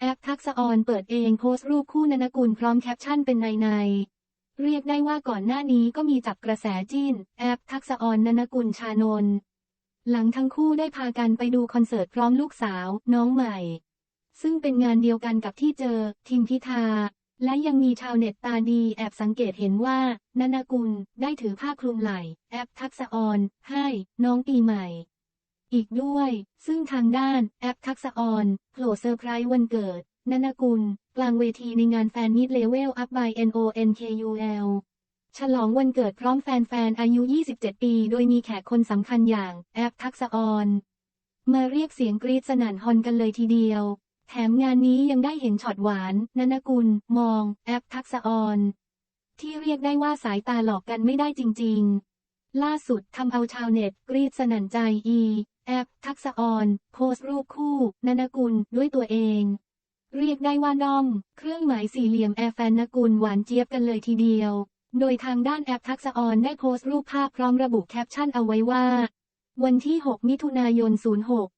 แอปทักษะออนเปิดเองโพสต์รูปคู่นนกุลพร้อมแคปชั่นเป็นในในๆเรียกได้ว่าก่อนหน้านี้ก็มีจับกระแสจิ้น แอปทักษะออนนนกุลชานนท์หลังทั้งคู่ได้พากันไปดูคอนเสิร์ตพร้อมลูกสาว น้องใหม่ ซึ่งเป็นงานเดียวกันกับที่เจอ ทิมพิธา และยังมีชาวเน็ตตาดีแอบสังเกตเห็นว่า นนกุลได้ถือผ้าคลุมไหล่ แอปทักษะออนให้ น้องปีใหม่ อีกด้วย ซึ่งทางด้านแอปทักษออนโผล่เซอร์ไพรส์วันเกิดนันกุล กลางเวทีในงานแฟนมิตเลเวลอัพ by NONKUL ฉลองวันเกิดพร้อมแฟนๆ อายุ 27 ปี โดยมีแขกคนสำคัญอย่างแอปทักษออน มาเรียกเสียงกรี๊ดสนั่นฮอนกันเลยทีเดียว แถมงานนี้ยังได้เห็นช็อตหวานนันกุล มอง แอปทักษออน ที่เรียกได้ว่าสายตาหลอกกันไม่ได้จริง ๆ ล่าสุดทำเอาชาวเน็ตกรีดสนั่นใจอี แอปทักษออนโพสต์รูปคู่นนกุลด้วยตัวเอง เรียกได้ว่าน้อง เครื่องหมายสี่เหลี่ยมแอร์แฟนนกุลหวานเจี๊ยบกันเลยทีเดียว โดยทางด้านแอปทักษออนได้โพสต์รูปภาพพร้อมระบุแคปชั่นเอาไว้ว่า วันที่ 6 มิถุนายน 06